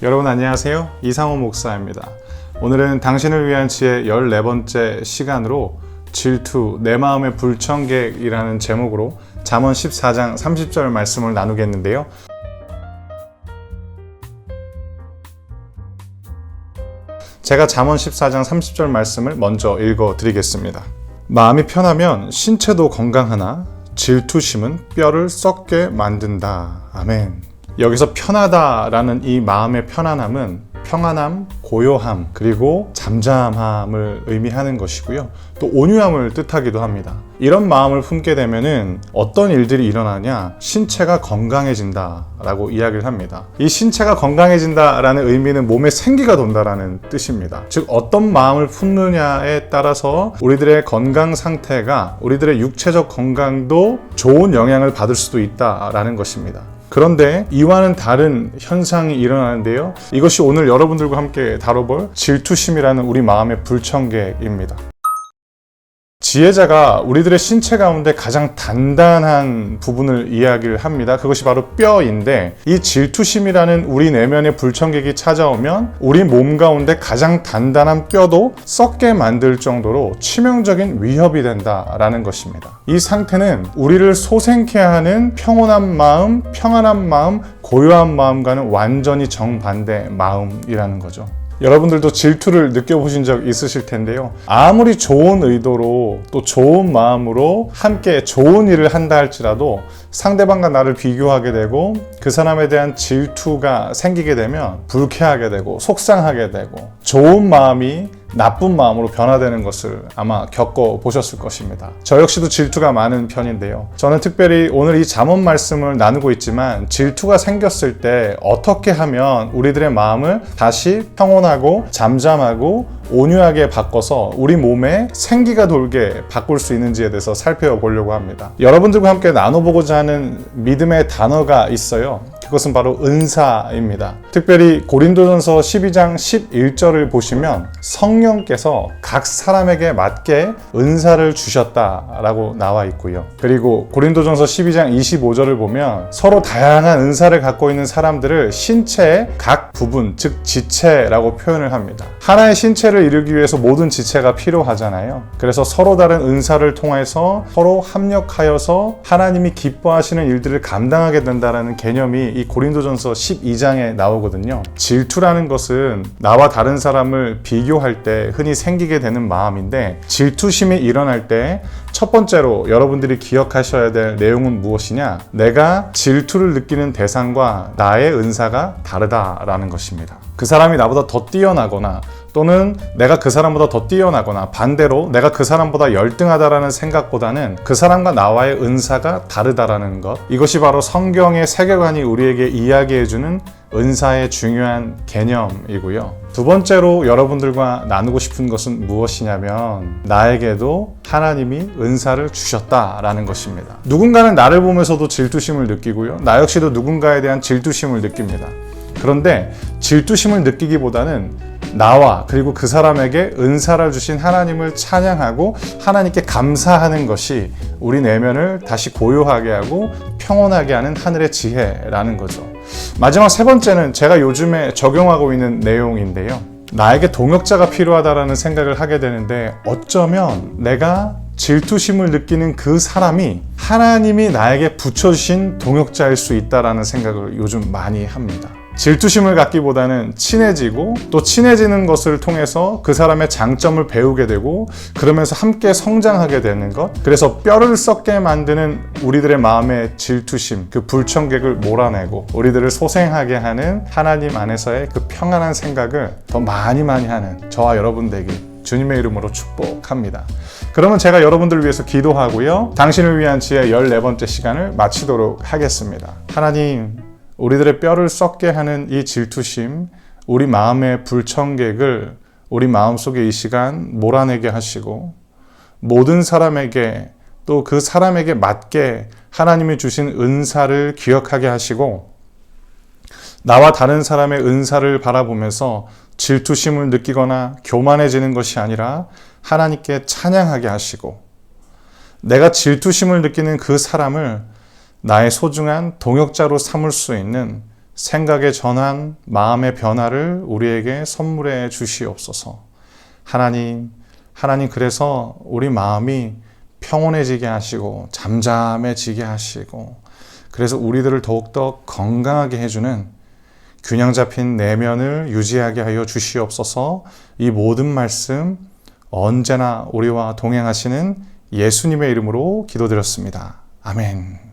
여러분 안녕하세요. 이상호 목사입니다. 오늘은 당신을 위한 지혜 14번째 시간으로 질투, 내 마음의 불청객이라는 제목으로 잠언 14장 30절 말씀을 나누겠는데요. 제가 잠언 14장 30절 말씀을 먼저 읽어 드리겠습니다. 마음이 편하면 신체도 건강하나 질투심은 뼈를 썩게 만든다. 아멘. 여기서 편하다라는 이 마음의 편안함은 평안함, 고요함, 그리고 잠잠함을 의미하는 것이고요. 또 온유함을 뜻하기도 합니다. 이런 마음을 품게 되면은 어떤 일들이 일어나냐? 신체가 건강해진다라고 이야기를 합니다. 이 신체가 건강해진다라는 의미는 몸에 생기가 돈다라는 뜻입니다. 즉 어떤 마음을 품느냐에 따라서 우리들의 건강 상태가 우리들의 육체적 건강도 좋은 영향을 받을 수도 있다라는 것입니다. 그런데 이와는 다른 현상이 일어나는데요. 이것이 오늘 여러분들과 함께 다뤄볼 질투심이라는 우리 마음의 불청객입니다. 지혜자가 우리들의 신체 가운데 가장 단단한 부분을 이야기를 합니다. 그것이 바로 뼈인데 이 질투심이라는 우리 내면의 불청객이 찾아오면 우리 몸 가운데 가장 단단한 뼈도 썩게 만들 정도로 치명적인 위협이 된다라는 것입니다. 이 상태는 우리를 소생케 하는 평온한 마음, 평안한 마음, 고요한 마음과는 완전히 정반대 마음이라는 거죠. 여러분들도 질투를 느껴보신 적 있으실 텐데요. 아무리 좋은 의도로 또 좋은 마음으로 함께 좋은 일을 한다 할지라도 상대방과 나를 비교하게 되고 그 사람에 대한 질투가 생기게 되면 불쾌하게 되고 속상하게 되고 좋은 마음이 나쁜 마음으로 변화되는 것을 아마 겪어 보셨을 것입니다. 저 역시도 질투가 많은 편인데요. 저는 특별히 오늘 이 잠언 말씀을 나누고 있지만 질투가 생겼을 때 어떻게 하면 우리들의 마음을 다시 평온하고 잠잠하고 온유하게 바꿔서 우리 몸에 생기가 돌게 바꿀 수 있는지에 대해서 살펴보려고 합니다. 여러분들과 함께 나눠보고자 하는 믿음의 단어가 있어요. 그것은 바로 은사입니다. 특별히 고린도전서 12장 11절을 보시면 성령께서 각 사람에게 맞게 은사를 주셨다라고 나와 있고요. 그리고 고린도전서 12장 25절을 보면 서로 다양한 은사를 갖고 있는 사람들을 신체의 각 부분, 즉 지체라고 표현을 합니다. 하나의 신체를 이루기 위해서 모든 지체가 필요하잖아요. 그래서 서로 다른 은사를 통해서 서로 합력하여서 하나님이 기뻐하시는 일들을 감당하게 된다라는 개념이 이 고린도전서 12장에 나오거든요. 질투라는 것은 나와 다른 사람을 비교할 때 흔히 생기게 되는 마음인데 질투심이 일어날 때 첫 번째로 여러분들이 기억하셔야 될 내용은 무엇이냐? 내가 질투를 느끼는 대상과 나의 은사가 다르다라는 것입니다. 그 사람이 나보다 더 뛰어나거나 또는 내가 그 사람보다 더 뛰어나거나 반대로 내가 그 사람보다 열등하다라는 생각보다는 그 사람과 나와의 은사가 다르다라는 것 이것이 바로 성경의 세계관이 우리에게 이야기해주는 은사의 중요한 개념이고요. 두 번째로 여러분들과 나누고 싶은 것은 무엇이냐면 나에게도 하나님이 은사를 주셨다라는 것입니다. 누군가는 나를 보면서도 질투심을 느끼고요. 나 역시도 누군가에 대한 질투심을 느낍니다. 그런데 질투심을 느끼기보다는 나와 그리고 그 사람에게 은사를 주신 하나님을 찬양하고 하나님께 감사하는 것이 우리 내면을 다시 고요하게 하고 평온하게 하는 하늘의 지혜라는 거죠. 마지막 세 번째는 제가 요즘에 적용하고 있는 내용인데요. 나에게 동역자가 필요하다라는 생각을 하게 되는데 어쩌면 내가 질투심을 느끼는 그 사람이 하나님이 나에게 붙여주신 동역자일 수 있다라는 생각을 요즘 많이 합니다. 질투심을 갖기보다는 친해지고 또 친해지는 것을 통해서 그 사람의 장점을 배우게 되고 그러면서 함께 성장하게 되는 것 그래서 뼈를 썩게 만드는 우리들의 마음의 질투심 그 불청객을 몰아내고 우리들을 소생하게 하는 하나님 안에서의 그 평안한 생각을 더 많이 많이 하는 저와 여러분 되길 주님의 이름으로 축복합니다. 그러면 제가 여러분들을 위해서 기도하고요. 당신을 위한 지혜 14번째 시간을 마치도록 하겠습니다. 하나님 우리들의 뼈를 썩게 하는 이 질투심, 우리 마음의 불청객을 우리 마음속에 이 시간 몰아내게 하시고 모든 사람에게 또 그 사람에게 맞게 하나님이 주신 은사를 기억하게 하시고 나와 다른 사람의 은사를 바라보면서 질투심을 느끼거나 교만해지는 것이 아니라 하나님께 찬양하게 하시고 내가 질투심을 느끼는 그 사람을 나의 소중한 동역자로 삼을 수 있는 생각의 전환, 마음의 변화를 우리에게 선물해 주시옵소서. 하나님, 하나님 그래서 우리 마음이 평온해지게 하시고 잠잠해지게 하시고 그래서 우리들을 더욱더 건강하게 해주는 균형 잡힌 내면을 유지하게 하여 주시옵소서 이 모든 말씀 언제나 우리와 동행하시는 예수님의 이름으로 기도드렸습니다. 아멘.